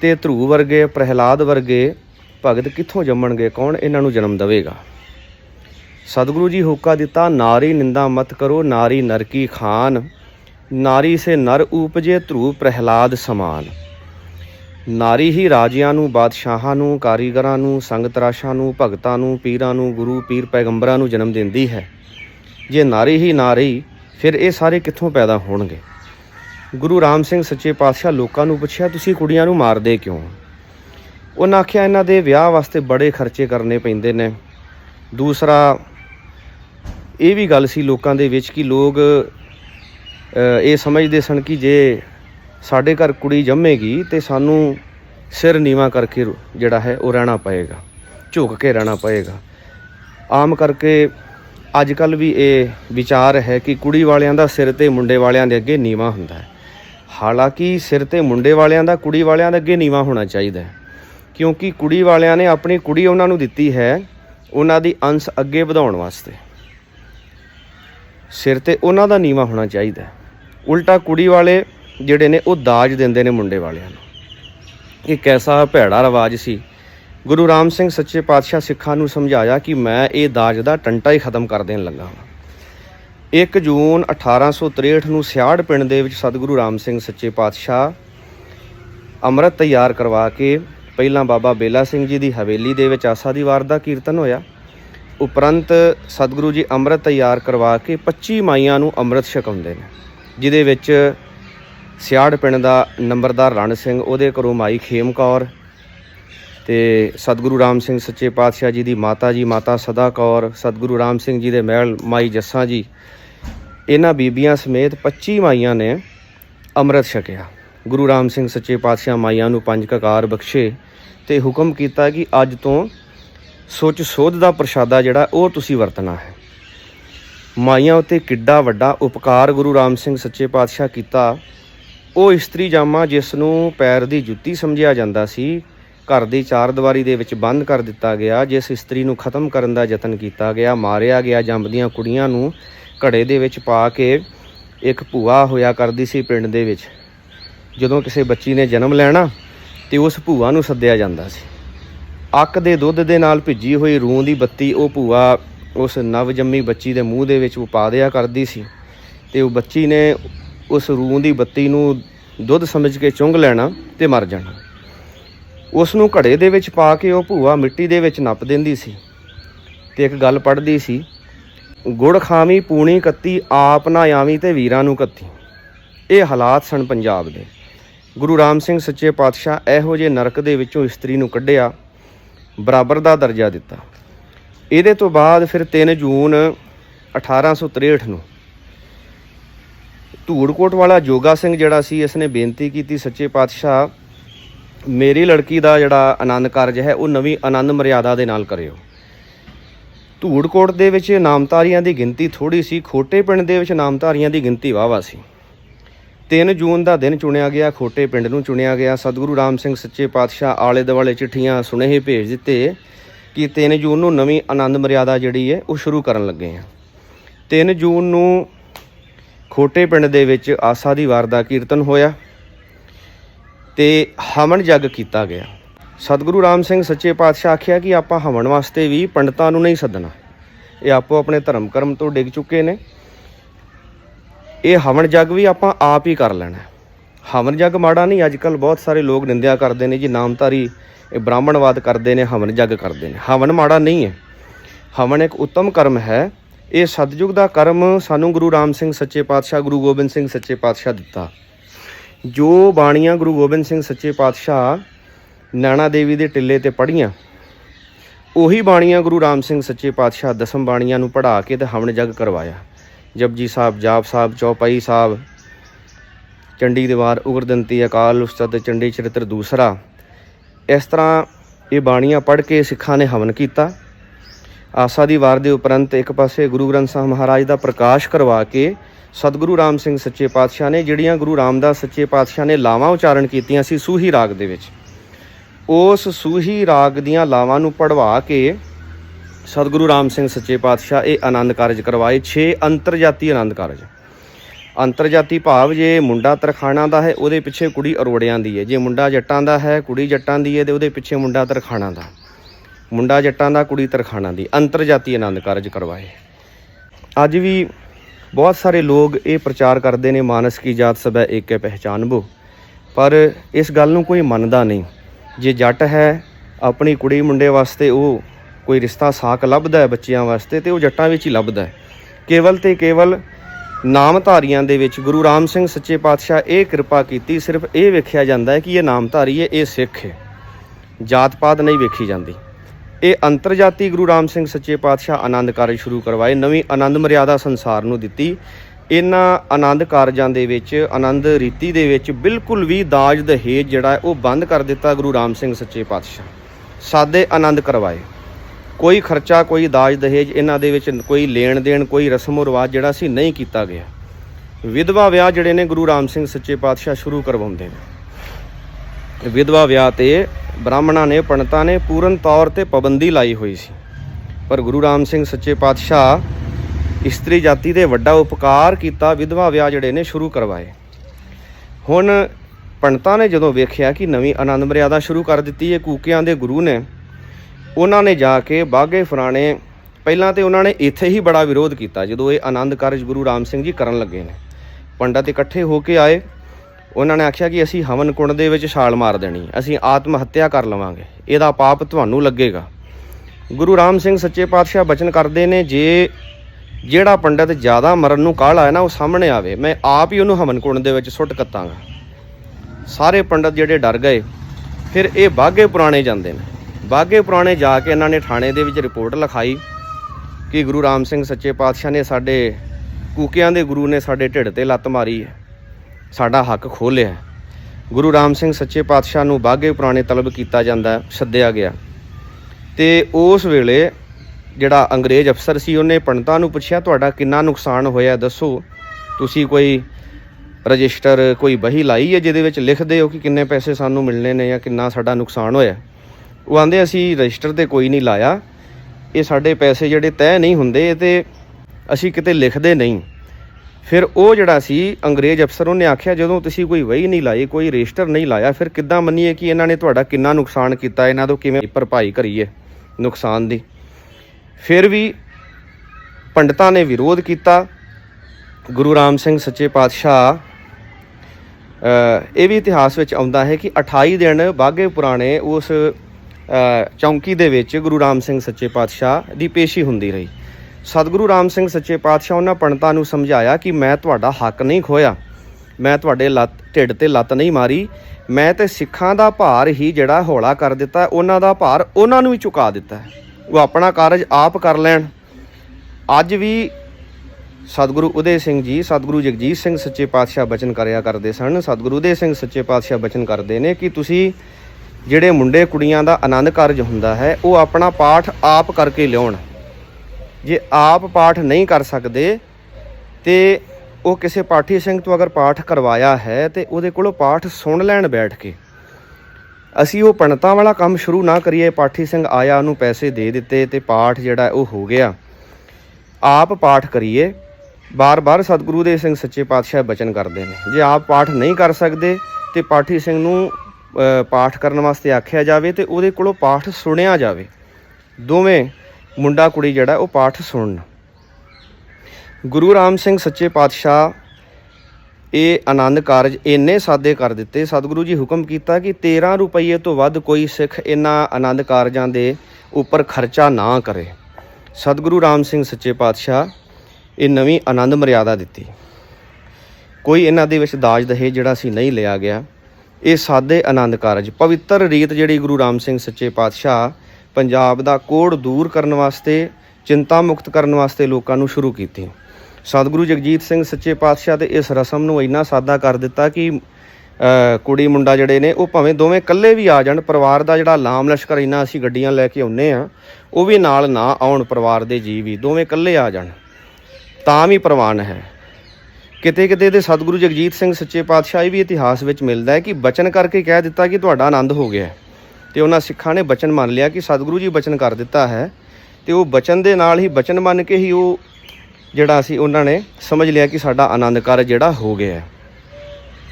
ਤੇ ਧਰੂ ਵਰਗੇ, ਪ੍ਰਹਿਲਾਦ ਵਰਗੇ ਭਗਤ ਕਿੱਥੋਂ ਜੰਮਣਗੇ? ਕੌਣ ਇਹਨਾਂ ਨੂੰ ਜਨਮ ਦੇਵੇਗਾ? ਸਤਿਗੁਰੂ ਜੀ ਹੋਕਾ ਦਿੱਤਾ, ਨਾਰੀ ਨਿੰਦਾ ਮਤ ਕਰੋ, ਨਾਰੀ ਨਰਕੀ ਖਾਨ, ਨਾਰੀ ਸੇ ਨਰ ਉਪਜੇ ਧਰੂ ਪ੍ਰਹਿਲਾਦ ਸਮਾਨ। ਨਾਰੀ ਹੀ ਰਾਜਿਆਂ ਨੂੰ, ਬਾਦਸ਼ਾਹਾਂ ਨੂੰ, ਕਾਰੀਗਰਾਂ ਨੂੰ ਸੰਗਤਰਾਸ਼ਾਂ ਨੂੰ, ਭਗਤਾਂ ਨੂੰ, ਪੀਰਾਂ ਨੂੰ, ਗੁਰੂ, ਪੀਰ ਪੈਗੰਬਰਾਂ ਨੂੰ ਜਨਮ ਦਿੰਦੀ ਹੈ। ਜੇ ਨਾਰੀ ਹੀ ਨਾ ਰਹੀ, ਫਿਰ ਇਹ ਸਾਰੇ ਕਿੱਥੋਂ ਪੈਦਾ ਹੋਣਗੇ? ਗੁਰੂ ਰਾਮ ਸਿੰਘ ਸੱਚੇ ਪਾਤਸ਼ਾਹ ਲੋਕਾਂ ਨੂੰ ਪੁੱਛਿਆ, ਤੁਸੀਂ ਕੁੜੀਆਂ ਨੂੰ ਮਾਰਦੇ ਕਿਉਂ? ਉਹਨਾਂ ਆਖਿਆ, ਇਹਨਾਂ ਦੇ ਵਿਆਹ ਵਾਸਤੇ ਬੜੇ ਖਰਚੇ ਕਰਨੇ ਪੈਂਦੇ ਨੇ। ਦੂਸਰਾ, ਇਹ ਵੀ ਗੱਲ ਸੀ ਲੋਕਾਂ ਦੇ ਵਿੱਚ ਕਿ ਲੋਕ ਇਹ ਸਮਝਦੇ ਸਨ ਕਿ ਜੇ ਸਾਡੇ ਘਰ ਕੁੜੀ ਜੰਮੇਗੀ ਤੇ ਸਾਨੂੰ ਸਿਰ ਨੀਵਾ ਕਰਕੇ ਜਿਹੜਾ ਹੈ ਉਹ ਰਹਿਣਾ ਪਏਗਾ, ਝੁਕ ਕੇ ਰਹਿਣਾ ਪਏਗਾ। ਆਮ ਕਰਕੇ ਅੱਜ ਕੱਲ ਵੀ ਇਹ ਵਿਚਾਰ ਹੈ ਕਿ ਕੁੜੀ ਵਾਲਿਆਂ ਦਾ ਸਿਰ ਤੇ ਮੁੰਡੇ ਵਾਲਿਆਂ ਦੇ ਅੱਗੇ ਨੀਵਾ ਹੁੰਦਾ ਹੈ। ਹਾਲਾਂਕਿ ਸਿਰ ਤੇ ਮੁੰਡੇ ਵਾਲਿਆਂ ਦਾ ਕੁੜੀ ਵਾਲਿਆਂ ਦੇ ਅੱਗੇ ਨੀਵਾ ਹੋਣਾ ਚਾਹੀਦਾ ਹੈ, ਕਿਉਂਕਿ ਕੁੜੀ ਵਾਲਿਆਂ ਨੇ ਆਪਣੀ ਕੁੜੀ ਉਹਨਾਂ ਨੂੰ ਦਿੱਤੀ ਹੈ ਉਹਨਾਂ ਦੀ ਅੰਸ਼ ਅੱਗੇ ਵਧਾਉਣ ਵਾਸਤੇ। ਸਿਰ ਤੇ ਉਹਨਾਂ ਦਾ ਨੀਵਾ ਹੋਣਾ ਚਾਹੀਦਾ ਹੈ। ਉਲਟਾ ਕੁੜੀ ਵਾਲੇ ਜਿਹੜੇ ਨੇ ਉਹ ਦਾਜ ਦਿੰਦੇ ਨੇ ਮੁੰਡੇ ਵਾਲਿਆਂ ਨੂੰ। ਇਹ ਕੈਸਾ ਭੈੜਾ ਰਿਵਾਜ ਸੀ ਗੁਰੂ ਰਾਮ ਸਿੰਘ ਸੱਚੇ ਪਾਤਸ਼ਾਹ ਸਿੱਖਾਂ ਨੂੰ ਸਮਝਾਇਆ ਕਿ ਮੈਂ ਇਹ ਦਾਜ ਦਾ ਟੰਟਾ ਹੀ ਖਤਮ ਕਰ ਦੇਣ ਲੱਗਾ ਹਾਂ। 1 ਜੂਨ 1863 ਨੂੰ ਸਿਆੜ ਪਿੰਡ ਦੇ ਵਿੱਚ ਸਤਿਗੁਰੂ ਰਾਮ ਸਿੰਘ ਸੱਚੇ ਪਾਤਸ਼ਾਹ ਅੰਮ੍ਰਿਤ ਤਿਆਰ ਕਰਵਾ ਕੇ ਪਹਿਲਾਂ ਬਾਬਾ ਬੇਲਾ ਸਿੰਘ ਜੀ ਦੀ ਹਵੇਲੀ ਦੇ ਵਿੱਚ ਆਸਾ ਦੀ ਵਾਰ ਦਾ ਕੀਰਤਨ ਹੋਇਆ। ਉਪਰੰਤ ਸਤਿਗੁਰੂ ਜੀ ਅੰਮ੍ਰਿਤ ਤਿਆਰ ਕਰਵਾ ਕੇ 25 ਮਾਈਆਂ ਨੂੰ ਅੰਮ੍ਰਿਤ ਛਕਾਉਂਦੇ ਨੇ, ਜਿਹਦੇ ਵਿੱਚ ਸਿਆੜ ਪਿੰਡ ਦਾ ਨੰਬਰਦਾਰ ਰਣ ਸਿੰਘ, ਉਹਦੇ ਘਰੋਂ ਮਾਈ ਖੇਮ ਕੌਰ ਤੇ ਸਤਿਗੁਰੂ ਰਾਮ ਸਿੰਘ ਸੱਚੇ ਪਾਤਸ਼ਾਹ ਜੀ ਦੀ ਮਾਤਾ ਜੀ, ਮਾਤਾ ਸਦਾ ਕੌਰ, ਸਤਿਗੁਰੂ ਰਾਮ ਸਿੰਘ ਜੀ ਦੇ ਮਹਿਲ ਮਾਈ ਜੱਸਾ ਜੀ, ਇਹਨਾਂ ਬੀਬੀਆਂ ਸਮੇਤ 25 ਮਾਈਆਂ ਨੇ ਅੰਮ੍ਰਿਤ ਛਕਿਆ। ਗੁਰੂ ਰਾਮ ਸਿੰਘ ਸੱਚੇ ਪਾਤਸ਼ਾਹ ਮਾਈਆਂ ਨੂੰ ਪੰਜ ਕਕਾਰ ਬਖਸ਼ੇ ਤੇ ਹੁਕਮ ਕੀਤਾ ਕਿ ਅੱਜ ਤੋਂ ਸੁੱਚ ਸੋਧ ਦਾ ਪ੍ਰਸ਼ਾਦਾ ਜਿਹੜਾ, ਉਹ ਤੁਸੀਂ ਵਰਤਣਾ ਹੈ। ਮਾਈਆਂ ਉਤੇ ਕਿੱਡਾ ਵੱਡਾ ਉਪਕਾਰ ਗੁਰੂ ਰਾਮ ਸਿੰਘ ਸੱਚੇ ਪਾਤਸ਼ਾਹ ਕੀਤਾ। ਉਹ ਇਸਤਰੀ ਜਾਮਾ ਜਿਸ ਨੂੰ ਪੈਰ ਦੀ ਜੁੱਤੀ ਸਮਝਿਆ ਜਾਂਦਾ ਸੀ ਘਰ ਦੀ ਚਾਰ ਦੀਵਾਰੀ ਦੇ ਵਿੱਚ ਬੰਦ ਕਰ ਦਿੱਤਾ ਗਿਆ, ਜਿਸ ਇਸਤਰੀ ਨੂੰ ਖਤਮ ਕਰਨ ਦਾ ਯਤਨ ਕੀਤਾ ਗਿਆ। ਮਾਰਿਆ ਗਿਆ ਜੰਮਦੀਆਂ ਕੁੜੀਆਂ ਨੂੰ ਘੜੇ ਦੇ ਵਿੱਚ ਪਾ ਕੇ ਇੱਕ ਭੂਆ ਹੋਇਆ ਕਰਦੀ ਸੀ ਪਿੰਡ ਦੇ ਵਿੱਚ। ਜਦੋਂ ਕਿਸੇ ਬੱਚੀ ਨੇ ਜਨਮ ਲੈਣਾ, ਤੇ ਉਸ ਭੂਆ ਨੂੰ ਸੱਦਿਆ ਜਾਂਦਾ ਸੀ। ਅੱਕ ਦੇ ਦੁੱਧ ਦੇ ਨਾਲ ਭਿੱਜੀ ਹੋਈ ਰੂੰ ਦੀ ਬੱਤੀ ਉਹ ਭੂਆ ਉਸ ਨਵ ਜੰਮੀ ਬੱਚੀ ਦੇ ਮੂੰਹ ਦੇ ਵਿੱਚ ਉਹ ਪਾ ਦਿਆ ਕਰਦੀ ਸੀ। ਤੇ ਉਹ ਬੱਚੀ ਨੇ ਉਸ ਰੂੰ ਦੀ ਬੱਤੀ ਨੂੰ ਦੁੱਧ ਸਮਝ ਕੇ ਚੁੰਘ ਲੈਣਾ ਤੇ ਮਰ ਜਾਣਾ। ਉਸ ਨੂੰ ਘੜੇ ਦੇ ਵਿੱਚ ਪਾ ਕੇ ਉਹ ਭੂਆ ਮਿੱਟੀ ਦੇ ਵਿੱਚ ਨੱਪ ਦਿੰਦੀ ਸੀ ਤੇ ਇੱਕ ਗੱਲ ਪੜ੍ਹਦੀ ਸੀ, ਗੁੜ ਖਾਵੀ, ਪੂਣੀ ਕੱਤੀ, ਆਪ ਨਾ ਆਵੀਂ ਤੇ ਵੀਰਾਂ ਨੂੰ ਕੱਤੀ। ਇਹ ਹਾਲਾਤ ਸਨ ਪੰਜਾਬ ਦੇ। ਗੁਰੂ ਰਾਮ ਸਿੰਘ ਸੱਚੇ ਪਾਤਸ਼ਾਹ ਇਹੋ ਜਿਹੇ ਨਰਕ ਦੇ ਵਿੱਚੋਂ ਇਸਤਰੀ ਨੂੰ ਕੱਢਿਆ, ਬਰਾਬਰ ਦਾ ਦਰਜਾ ਦਿੱਤਾ। ਇਹਦੇ ਤੋਂ ਬਾਅਦ ਫਿਰ 3 ਜੂਨ 1863 ਨੂੰ ਧੂੜਕੋਟ ਵਾਲਾ ਜੋਗਾ ਸਿੰਘ ਜਿਹੜਾ ਸੀ, ਇਸਨੇ ਬੇਨਤੀ ਕੀਤੀ ਸੱਚੇ ਪਾਤਸ਼ਾਹ ਮੇਰੀ ਲੜਕੀ ਦਾ ਜਿਹੜਾ ਆਨੰਦ ਕਾਰਜ ਹੈ, ਉਹ ਨਵੀਂ ਆਨੰਦ ਮਰਿਆਦਾ ਦੇ ਨਾਲ ਕਰਿਓ। ਧੂੜਕੋਟ ਦੇ ਵਿੱਚ ਨਾਮਧਾਰੀਆਂ ਦੀ ਗਿਣਤੀ ਥੋੜੀ ਸੀ, ਖੋਟੇ ਪਿੰਡ ਦੇ ਵਿੱਚ ਨਾਮਧਾਰੀਆਂ ਦੀ ਗਿਣਤੀ ਵਾਵਾ ਸੀ। 3 ਜੂਨ ਦਾ ਦਿਨ ਚੁਣਿਆ ਗਿਆ, ਖੋਟੇ ਪਿੰਡ ਨੂੰ ਚੁਣਿਆ ਗਿਆ। ਸਤਿਗੁਰੂ ਰਾਮ ਸਿੰਘ ਸੱਚੇ ਪਾਤਸ਼ਾਹ ਆਲੇ ਦੁਆਲੇ ਚਿੱਠੀਆਂ ਸੁਨੇਹੇ ਭੇਜ ਦਿੱਤੇ ਕਿ 3 ਜੂਨ ਨੂੰ ਨਵੀਂ ਆਨੰਦ ਮਰਿਆਦਾ ਜਿਹੜੀ ਹੈ, ਉਹ ਸ਼ੁਰੂ ਕਰਨ ਲੱਗੇ ਆ 3 ਜੂਨ ਨੂੰ ਖੋਟੇ ਪਿੰਡ ਦੇ ਵਿੱਚ ਆਸਾ ਦੀ ਵਾਰ ਦਾ ਕੀਰਤਨ ਹੋਇਆ। ਤੇ ਹਵਨ ਜਗ ਕੀਤਾ ਗਿਆ। ਸਤਿਗੁਰੂ ਰਾਮ ਸਿੰਘ ਸੱਚੇ ਪਾਤਸ਼ਾਹ ਆਖਿਆ ਕਿ ਆਪਾਂ ਹਵਨ ਵਾਸਤੇ ਵੀ ਪੰਡਤਾਂ ਨੂੰ ਨਹੀਂ ਸੱਦਣਾ। ਇਹ ਆਪੋ ਆਪਣੇ ਧਰਮ ਕਰਮ ਤੋਂ ਡਿੱਗ ਚੁੱਕੇ ਨੇ। ਇਹ ਹਵਨ ਜਗ ਵੀ ਆਪਾਂ ਆਪ ਹੀ ਕਰ ਲੈਣਾ। ਹਵਨ ਜਗ ਮਾੜਾ ਨਹੀਂ ਅੱਜ ਕੱਲ ਬਹੁਤ ਸਾਰੇ ਲੋਕ ਨਿੰਦਿਆ ਕਰਦੇ ਨੇ ਜੀ, ਨਾਮਧਾਰੀ ਇਹ ਬ੍ਰਾਹਮਣਵਾਦ ਕਰਦੇ ਨੇ, ਹਵਨ ਜਗ ਕਰਦੇ ਨੇ। ਹਵਨ ਮਾੜਾ ਨਹੀਂ ਹੈ। ਹਵਨ ਇੱਕ ਉੱਤਮ ਕਰਮ ਹੈ। ਇਹ ਸਤਜੁਗ ਦਾ ਕਰਮ ਸਾਨੂੰ ਗੁਰੂ ਰਾਮ ਸਿੰਘ ਸੱਚੇ ਪਾਤਸ਼ਾਹ, ਗੁਰੂ ਗੋਬਿੰਦ ਸਿੰਘ ਸੱਚੇ ਪਾਤਸ਼ਾਹ ਦਿੱਤਾ। ਜੋ ਬਾਣੀਆਂ ਗੁਰੂ ਗੋਬਿੰਦ ਸਿੰਘ ਸੱਚੇ ਪਾਤਸ਼ਾਹ ਨੈਣਾ ਦੇਵੀ ਦੇ ਟਿੱਲੇ ਤੇ ਪੜੀਆਂ ਉਹੀ ਬਾਣੀਆਂ ਗੁਰੂ ਰਾਮ ਸਿੰਘ ਸੱਚੇ ਪਾਤਸ਼ਾਹ ਦਸਮ ਬਾਣੀਆਂ ਨੂੰ ਪੜ੍ਹਾ ਕੇ ਤੇ ਹਵਨ ਜਗ ਕਰਵਾਇਆ। ਜਪਜੀ ਸਾਹਿਬ, ਜਾਪ ਸਾਹਿਬ, ਚੌਪਾਈ ਸਾਹਿਬ, ਚੰਡੀ ਦੀਵਾਰ, ਉਗਰਦੰਤੀ ਅਕਾਲ ਉਸਤਤ, ਚੰਡੀ ਚਰਿਤਰ ਦੂਸਰਾ, ਇਸ ਤਰ੍ਹਾਂ ਇਹ ਬਾਣੀਆਂ ਪੜ੍ਹ ਕੇ ਸਿੱਖਾਂ ਨੇ ਹਵਨ ਕੀਤਾ। ਆਸਾ ਦੀ ਵਾਰ ਦੇ ਉਪਰੰਤ ਇੱਕ ਪਾਸੇ ਗੁਰੂ ਗ੍ਰੰਥ ਸਾਹਿਬ ਮਹਾਰਾਜ ਦਾ ਪ੍ਰਕਾਸ਼ ਕਰਵਾ ਕੇ ਸਤਿਗੁਰੂ ਰਾਮ ਸਿੰਘ ਸੱਚੇ ਪਾਤਸ਼ਾਹ ਨੇ ਜਿਹੜੀਆਂ ਗੁਰੂ ਰਾਮਦਾਸ ਸੱਚੇ ਪਾਤਸ਼ਾਹ ਨੇ ਲਾਵਾਂ ਉਚਾਰਨ ਕੀਤੀਆਂ ਸੀ ਸੂਹੀ ਰਾਗ ਦੇ ਵਿੱਚ। ਉਸ ਸੂਹੀ ਰਾਗ ਦੀਆਂ ਲਾਵਾਂ ਨੂੰ ਪੜਵਾ ਕੇ ਸਤਿਗੁਰੂ ਰਾਮ ਸਿੰਘ ਸੱਚੇ ਪਾਤਸ਼ਾਹ ਇਹ ਆਨੰਦ ਕਾਰਜ ਕਰਵਾਏ। 6 ਅੰਤਰਜਾਤੀ ਆਨੰਦ ਕਾਰਜ। ਅੰਤਰਜਾਤੀ ਭਾਵ ਜੇ ਮੁੰਡਾ ਤਰਖਾਣਾ ਦਾ ਹੈ, ਉਹਦੇ ਪਿੱਛੇ ਕੁੜੀ ਅਰੋੜਿਆਂ ਦੀ ਹੈ। ਜੇ ਮੁੰਡਾ ਜੱਟਾਂ ਦਾ ਹੈ, ਕੁੜੀ ਜੱਟਾਂ ਦੀ ਹੈ, ਤੇ ਉਹਦੇ ਪਿੱਛੇ ਮੁੰਡਾ ਤਰਖਾਣਾ ਦਾ। ਮੁੰਡਾ ਜੱਟਾਂ ਦਾ, ਕੁੜੀ ਤਰਖਾਣਾ ਦੀ। ਅੰਤਰਜਾਤੀ ਆਨੰਦ ਕਾਰਜ ਕਰਵਾਏ। ਅੱਜ ਵੀ ਬਹੁਤ ਸਾਰੇ ਲੋਕ ਇਹ ਪ੍ਰਚਾਰ ਕਰਦੇ ਨੇ, ਮਾਨਸ ਕੀ ਜਾਤ ਸਭੈ ਹੈ ਏਕ ਹੈ ਪਹਿਚਾਨਬੋ ਪਰ ਇਸ ਗੱਲ ਨੂੰ ਕੋਈ ਮੰਨਦਾ ਨਹੀਂ। ਜੇ ਜੱਟ ਹੈ, ਆਪਣੀ ਕੁੜੀ ਮੁੰਡੇ ਵਾਸਤੇ ਉਹ ਕੋਈ ਰਿਸ਼ਤਾ ਸਾਕ ਲੱਭਦਾ ਹੈ ਬੱਚਿਆਂ ਵਾਸਤੇ, ਤੇ ਉਹ ਜੱਟਾਂ ਵਿੱਚ ਹੀ ਲੱਭਦਾ ਹੈ। ਕੇਵਲ ਤੇ ਕੇਵਲ ਨਾਮਧਾਰੀਆਂ ਦੇ ਵਿੱਚ ਗੁਰੂ ਰਾਮ ਸਿੰਘ ਸੱਚੇ ਪਾਤਸ਼ਾਹ ਇਹ ਕਿਰਪਾ ਕੀਤੀ, ਸਿਰਫ ਇਹ ਵੇਖਿਆ ਜਾਂਦਾ ਹੈ ਕਿ ਇਹ ਨਾਮਧਾਰੀ ਹੈ, ਇਹ ਸਿੱਖ ਹੈ। ਜਾਤ ਪਾਤ ਨਹੀਂ ਵੇਖੀ ਜਾਂਦੀ। ਇਹ ਅੰਤਰਜਾਤੀ ਗੁਰੂ ਰਾਮ ਸਿੰਘ ਸੱਚੇ ਪਾਤਸ਼ਾਹ ਆਨੰਦ ਕਾਰਜ ਸ਼ੁਰੂ ਕਰਵਾਏ, ਨਵੀਂ ਆਨੰਦ ਮਰਿਆਦਾ ਸੰਸਾਰ ਨੂੰ ਦਿੱਤੀ। ਇਹਨਾਂ ਆਨੰਦ ਕਾਰਜਾਂ ਦੇ ਵਿੱਚ, ਆਨੰਦ ਰੀਤੀ ਦੇ ਵਿੱਚ ਬਿਲਕੁਲ ਵੀ ਦਾਜ ਦਹੇਜ ਜਿਹੜਾ ਉਹ ਬੰਦ ਕਰ ਦਿੱਤਾ ਗੁਰੂ ਰਾਮ ਸਿੰਘ ਸੱਚੇ ਪਾਤਸ਼ਾਹ। ਸਾਦੇ ਆਨੰਦ ਕਰਵਾਏ। ਕੋਈ ਖਰਚਾ, ਕੋਈ ਦਾਜ ਦਹੇਜ ਇਹਨਾਂ ਦੇ ਵਿੱਚ, ਕੋਈ ਲੈਣ ਦੇਣ, ਕੋਈ ਰਸਮੋ ਰਿਵਾਜ ਜਿਹੜਾ ਸੀ ਨਹੀਂ ਕੀਤਾ ਗਿਆ। ਵਿਧਵਾ ਵਿਆਹ ਜਿਹੜੇ ਨੇ ਗੁਰੂ ਰਾਮ ਸਿੰਘ ਸੱਚੇ ਪਾਤਸ਼ਾਹ ਸ਼ੁਰੂ ਕਰਵਾਉਂਦੇ ਨੇ। ਵਿਧਵਾ ਵਿਆਹ ਤੇ ਬ੍ਰਾਹਮਣਾਂ ਨੇ, ਪੰਡਤਾਂ ਨੇ ਪੂਰਨ ਤੌਰ ਤੇ ਪਾਬੰਦੀ ਲਾਈ ਹੋਈ ਸੀ। ਪਰ ਗੁਰੂ ਰਾਮ ਸਿੰਘ ਸੱਚੇ ਪਾਤਸ਼ਾਹ ਇਸਤਰੀ ਜਾਤੀ ਦੇ ਵੱਡਾ ਉਪਕਾਰ ਕੀਤਾ, ਵਿਧਵਾ ਵਿਆਹ ਜਿਹੜੇ ਨੇ ਸ਼ੁਰੂ ਕਰਵਾਏ। ਹੁਣ ਪੰਡਤਾਂ ਨੇ ਜਦੋਂ ਵੇਖਿਆ ਕਿ ਨਵੀਂ ਆਨੰਦ ਮਰਿਆਦਾ ਸ਼ੁਰੂ ਕਰ ਦਿੱਤੀ ਹੈ, ਕੂਕਿਆਂ ਦੇ ਗੁਰੂ ਨੇ, ਉਹਨਾਂ ਨੇ ਜਾ ਕੇ ਬਾਗੇ ਫਰਾਣੇ, ਪਹਿਲਾਂ ਤੇ ਉਹਨਾਂ ਨੇ ਇੱਥੇ ਹੀ ਬੜਾ ਵਿਰੋਧ ਕੀਤਾ, ਜਦੋਂ ਇਹ ਆਨੰਦ ਕਾਰਜ ਗੁਰੂ ਰਾਮ ਸਿੰਘ ਜੀ ਕਰਨ ਲੱਗੇ ਨੇ। ਪੰਡਤ ਇਕੱਠੇ ਹੋ ਕੇ ਆਏ। ਉਹਨਾਂ ਨੇ ਆਖਿਆ ਕਿ ਅਸੀਂ ਹਵਨ ਕੁੰਡ ਦੇ ਵਿੱਚ ਛਾਲ ਮਾਰ ਦੇਣੀ, ਅਸੀਂ ਆਤਮ ਹੱਤਿਆ ਕਰ ਲਵਾਂਗੇ, ਇਹਦਾ ਪਾਪ ਤੁਹਾਨੂੰ ਲੱਗੇਗਾ। ਗੁਰੂ ਰਾਮ ਸਿੰਘ ਸੱਚੇ ਪਾਤਸ਼ਾਹ ਬਚਨ ਕਰਦੇ ਨੇ, ਜੇ ਜਿਹੜਾ ਪੰਡਤ ਜ਼ਿਆਦਾ ਮਰਨ ਨੂੰ ਕਾਹਲਾ ਹੈ ਨਾ, ਉਹ ਸਾਹਮਣੇ ਆਵੇ, ਮੈਂ ਆਪ ਹੀ ਉਹਨੂੰ ਹਵਨ ਕੁੰਡ ਦੇ ਵਿੱਚ ਸੁੱਟ ਕੱਤਾਂਗਾ। ਸਾਰੇ ਪੰਡਤ ਜਿਹੜੇ ਡਰ ਗਏ, ਫਿਰ ਇਹ ਬਾਗੇ ਪੁਰਾਣੇ ਜਾਂਦੇ ਨੇ। ਬਾਗੇ ਪੁਰਾਣੇ ਜਾ ਕੇ ਇਹਨਾਂ ਨੇ ਥਾਣੇ ਦੇ ਵਿੱਚ ਰਿਪੋਰਟ ਲਿਖਾਈ ਕਿ ਗੁਰੂ ਰਾਮ ਸਿੰਘ ਸੱਚੇ ਪਾਤਸ਼ਾਹ ਨੇ ਸਾਡੇ ਕੂਕਿਆਂ ਦੇ ਗੁਰੂ ਨੇ ਸਾਡੇ ਢਿੱਡ ਤੇ ਲੱਤ ਮਾਰੀ ਹੈ। ਸਾਡਾ ਹੱਕ ਖੋਲਿਆ ਗੁਰੂ ਰਾਮ ਸਿੰਘ ਸੱਚੇ ਪਾਤਸ਼ਾਹ ਨੂੰ ਬਾਗੇ ਪੁਰਾਣੇ ਤਲਬ ਕੀਤਾ ਜਾਂਦਾ ਸੱਦਿਆ ਗਿਆ। ਤੇ ਉਸ ਵੇਲੇ ਜਿਹੜਾ ਅੰਗਰੇਜ਼ ਅਫਸਰ ਸੀ, ਉਹਨੇ ਪੰਡਤਾਂ ਨੂੰ ਪੁੱਛਿਆ, ਤੁਹਾਡਾ ਕਿੰਨਾ ਨੁਕਸਾਨ ਹੋਇਆ, ਦੱਸੋ। ਤੁਸੀਂ ਕੋਈ ਰਜਿਸਟਰ, ਕੋਈ ਬਹੀ ਲਾਈ ਹੈ, ਜਿਹਦੇ ਵਿੱਚ ਲਿਖਦੇ ਹੋ ਕਿ ਕਿੰਨੇ ਪੈਸੇ ਸਾਨੂੰ ਮਿਲਣੇ ਨੇ ਜਾਂ ਕਿੰਨਾ ਸਾਡਾ ਨੁਕਸਾਨ ਹੋਇਆ? ਉਹ ਆਂਦੇ, ਅਸੀਂ ਰਜਿਸਟਰ ਤੇ ਕੋਈ ਨਹੀਂ ਲਾਇਆ। ਇਹ ਸਾਡੇ ਪੈਸੇ ਜਿਹੜੇ ਤੈਅ ਨਹੀਂ ਹੁੰਦੇ, ਇਹ ਤੇ ਅਸੀਂ ਕਿਤੇ ਲਿਖਦੇ ਨਹੀਂ। ਫਿਰ ਉਹ ਜਿਹੜਾ ਸੀ, ਅੰਗਰੇਜ਼ ਅਫਸਰ, ਉਹਨੇ ਆਖਿਆ, ਜਦੋਂ ਤੁਸੀਂ ਕੋਈ ਵਹੀ ਨਹੀਂ ਲਾਈ, ਕੋਈ ਰਜਿਸਟਰ ਨਹੀਂ ਲਾਇਆ, ਫਿਰ ਕਿੱਦਾਂ ਮੰਨੀਏ ਕਿ ਇਹਨਾਂ ਨੇ ਤੁਹਾਡਾ ਕਿੰਨਾ ਨੁਕਸਾਨ ਕੀਤਾ? ਇਹਨਾਂ ਤੋਂ ਕਿਵੇਂ ਭਰਪਾਈ ਕਰੀਏ ਨੁਕਸਾਨ ਦੀ? ਫਿਰ ਵੀ ਪੰਡਤਾਂ ਨੇ ਵਿਰੋਧ ਕੀਤਾ। ਗੁਰੂ ਰਾਮ ਸਿੰਘ ਸੱਚੇ ਪਾਤਸ਼ਾਹ ਇਹ ਵੀ ਇਤਿਹਾਸ ਵਿੱਚ ਆਉਂਦਾ ਹੈ ਕਿ 28 ਦਿਨ ਬਾਗੇ ਪੁਰਾਣੇ ਉਸ ਚੌਂਕੀ ਦੇ ਵਿੱਚ ਗੁਰੂ ਰਾਮ ਸਿੰਘ ਸੱਚੇ ਪਾਤਸ਼ਾਹ ਦੀ ਪੇਸ਼ੀ ਹੁੰਦੀ ਰਹੀ। ਸਤਿਗੁਰੂ ਰਾਮ ਸਿੰਘ ਸੱਚੇ ਪਾਤਸ਼ਾਹ ਉਹਨਾਂ ਪੰਡਤਾਂ ਨੂੰ ਸਮਝਾਇਆ ਕਿ ਮੈਂ ਤੁਹਾਡਾ ਹੱਕ ਨਹੀਂ ਖੋਇਆ ਮੈਂ ਤੁਹਾਡੇ ਲੱਤ, ਢਿੱਡ ਤੇ ਲੱਤ ਨਹੀਂ ਮਾਰੀ। ਮੈਂ ਤੇ ਸਿੱਖਾਂ ਦਾ ਭਾਰ ਹੀ ਜਿਹੜਾ ਹੌਲਾ ਕਰ ਦਿੱਤਾ, ਉਹਨਾਂ ਦਾ ਭਾਰ ਉਹਨਾਂ ਨੂੰ ਹੀ ਚੁਕਾ ਦਿੱਤਾ। ਉਹ ਆਪਣਾ ਕਾਰਜ ਆਪ ਕਰ ਲੈਣ। ਅੱਜ ਵੀ ਸਤਿਗੁਰੂ ਉਦੇ ਸਿੰਘ ਜੀ, ਸਤਿਗੁਰੂ ਜਗਜੀਤ ਸਿੰਘ ਸੱਚੇ ਪਾਤਸ਼ਾਹ ਬਚਨ ਕਰਿਆ ਕਰਦੇ ਸਨ। ਸਤਿਗੁਰੂ ਉਦੇ ਸਿੰਘ ਸੱਚੇ ਪਾਤਸ਼ਾਹ ਬਚਨ ਕਰਦੇ ਨੇ ਕਿ ਤੁਸੀਂ ਜਿਹੜੇ ਮੁੰਡੇ ਕੁੜੀਆਂ ਦਾ ਆਨੰਦ ਕਾਰਜ ਹੁੰਦਾ ਹੈ, ਉਹ ਆਪਣਾ ਪਾਠ ਆਪ ਕਰਕੇ ਲਿਆਉਣ। ਜੇ ਆਪ ਪਾਠ ਨਹੀਂ ਕਰ ਸਕਦੇ, ਤੇ ਉਹ ਕਿਸੇ ਪਾਠੀ ਸਿੰਘ ਤੋਂ ਅਗਰ ਪਾਠ ਕਰਵਾਇਆ ਹੈ, ਤੇ ਉਹਦੇ ਕੋਲੋਂ ਪਾਠ ਸੁਣ ਲੈਣ ਬੈਠ ਕੇ। ਅਸੀਂ ਉਹ ਪੰਡਤਾਂ ਵਾਲਾ ਕੰਮ ਸ਼ੁਰੂ ਨਾ ਕਰੀਏ, ਪਾਠੀ ਸਿੰਘ ਆਇਆ ਉਹਨੂੰ ਪੈਸੇ ਦੇ ਦਿੱਤੇ ਤੇ ਪਾਠ ਜਿਹੜਾ ਉਹ ਹੋ ਗਿਆ। ਆਪ ਪਾਠ ਕਰੀਏ, ਬਾਰ-ਬਾਰ ਸਤਿਗੁਰੂ ਦੇ ਸਿੰਘ ਸੱਚੇ ਪਾਤਸ਼ਾਹ ਬਚਨ ਕਰਦੇ ਨੇ। ਜੇ ਆਪ ਪਾਠ ਨਹੀਂ ਕਰ ਸਕਦੇ, ਤੇ ਪਾਠੀ ਸਿੰਘ ਨੂੰ ਪਾਠ ਕਰਨ ਵਾਸਤੇ ਆਖਿਆ ਜਾਵੇ ਤੇ ਉਹਦੇ ਕੋਲੋਂ ਪਾਠ ਸੁਣਿਆ ਜਾਵੇ। ਦੋਵੇਂ ਮੁੰਡਾ ਕੁੜੀ ਜਿਹੜਾ, ਉਹ ਪਾਠ ਸੁਣਨ। ਗੁਰੂ ਰਾਮ ਸਿੰਘ ਸੱਚੇ ਪਾਤਸ਼ਾਹ, ਇਹ ਆਨੰਦ ਕਾਰਜ ਇੰਨੇ ਸਾਦੇ ਕਰ ਦਿੱਤੇ। ਸਤਿਗੁਰੂ ਜੀ ਹੁਕਮ ਕੀਤਾ ਕਿ 13 ਰੁਪਏ ਤੋਂ ਵੱਧ ਕੋਈ ਸਿੱਖ ਇਹਨਾਂ ਆਨੰਦ ਕਾਰਜਾਂ ਦੇ ਉੱਪਰ ਖਰਚਾ ਨਾ ਕਰੇ। ਸਤਿਗੁਰੂ ਰਾਮ ਸਿੰਘ ਸੱਚੇ ਪਾਤਸ਼ਾਹ, ਇਹ ਨਵੀਂ ਆਨੰਦ ਮਰਿਆਦਾ ਦਿੱਤੀ। ਕੋਈ ਇਹਨਾਂ ਦੇ ਵਿੱਚ ਦਾਜ ਦਹੇਜ ਜਿਹੜਾ ਸੀ ਨਹੀਂ ਲਿਆ ਗਿਆ। ਇਹ ਸਾਦੇ ਆਨੰਦ ਕਾਰਜ। ਪਵਿੱਤਰ ਰੀਤ ਜਿਹੜੀ ਗੁਰੂ ਰਾਮ ਸਿੰਘ ਸੱਚੇ ਪਾਤਸ਼ਾਹ ਪੰਜਾਬ ਦਾ ਕੋੜ ਦੂਰ ਕਰਨ ਵਾਸਤੇ, ਚਿੰਤਾ ਮੁਕਤ ਕਰਨ ਵਾਸਤੇ ਲੋਕਾਂ ਨੂੰ ਸ਼ੁਰੂ ਕੀਤੀ। ਸਤਿਗੁਰੂ ਜਗਜੀਤ ਸਿੰਘ ਸੱਚੇ ਪਾਤਸ਼ਾਹ ਤੇ ਇਸ ਰਸਮ ਨੂੰ ਇੰਨਾ ਸਾਦਾ ਕਰ ਦਿੱਤਾ ਕਿ ਕੁੜੀ ਮੁੰਡਾ ਜਿਹੜੇ ਨੇ, ਉਹ ਭਾਵੇਂ ਦੋਵੇਂ ਇਕੱਲੇ ਵੀ ਆ ਜਾਣ, ਪਰਿਵਾਰ ਦਾ ਜਿਹੜਾ ਲਾਮ ਲਸ਼ਕਰ ਇੰਨਾ ਅਸੀਂ ਗੱਡੀਆਂ ਲੈ ਕੇ ਆਉਨੇ ਆ ਉਹ ਵੀ ਨਾਲ ਨਾ ਆਉਣ ਪਰਿਵਾਰ ਦੇ ਜੀ ਵੀ, ਦੋਵੇਂ ਇਕੱਲੇ ਆ ਜਾਣ। ਤਾਂ ਵੀ ਪ੍ਰਵਾਨ ਹੈ। ਕਿਤੇ ਕਿਤੇ ਦੇ ਸਤਿਗੁਰੂ ਜਗਜੀਤ ਸਿੰਘ ਸੱਚੇ ਪਾਤਸ਼ਾਹ ਇਹ ਵੀ ਇਤਿਹਾਸ ਵਿੱਚ ਮਿਲਦਾ ਹੈ ਕਿ ਬਚਨ ਕਰਕੇ ਕਹਿ ਦਿੱਤਾ ਕਿ ਤੁਹਾਡਾ ਆਨੰਦ ਹੋ ਗਿਆ ਤੇ ਉਹਨਾਂ ਸਿੱਖਾਂ ਨੇ ਬਚਨ ਮੰਨ ਲਿਆ ਕਿ ਸਤਿਗੁਰੂ ਜੀ ਬਚਨ ਕਰ ਦਿੱਤਾ ਹੈ ਤੇ ਉਹ ਬਚਨ ਦੇ ਨਾਲ ਹੀ ਬਚਨ ਮੰਨ ਕੇ ਹੀ ਉਹ ਜਿਹੜਾ ਸੀ ਉਹਨਾਂ ਨੇ ਸਮਝ ਲਿਆ ਕਿ ਸਾਡਾ ਆਨੰਦ ਕਾਰਜ ਜਿਹੜਾ ਹੋ ਗਿਆ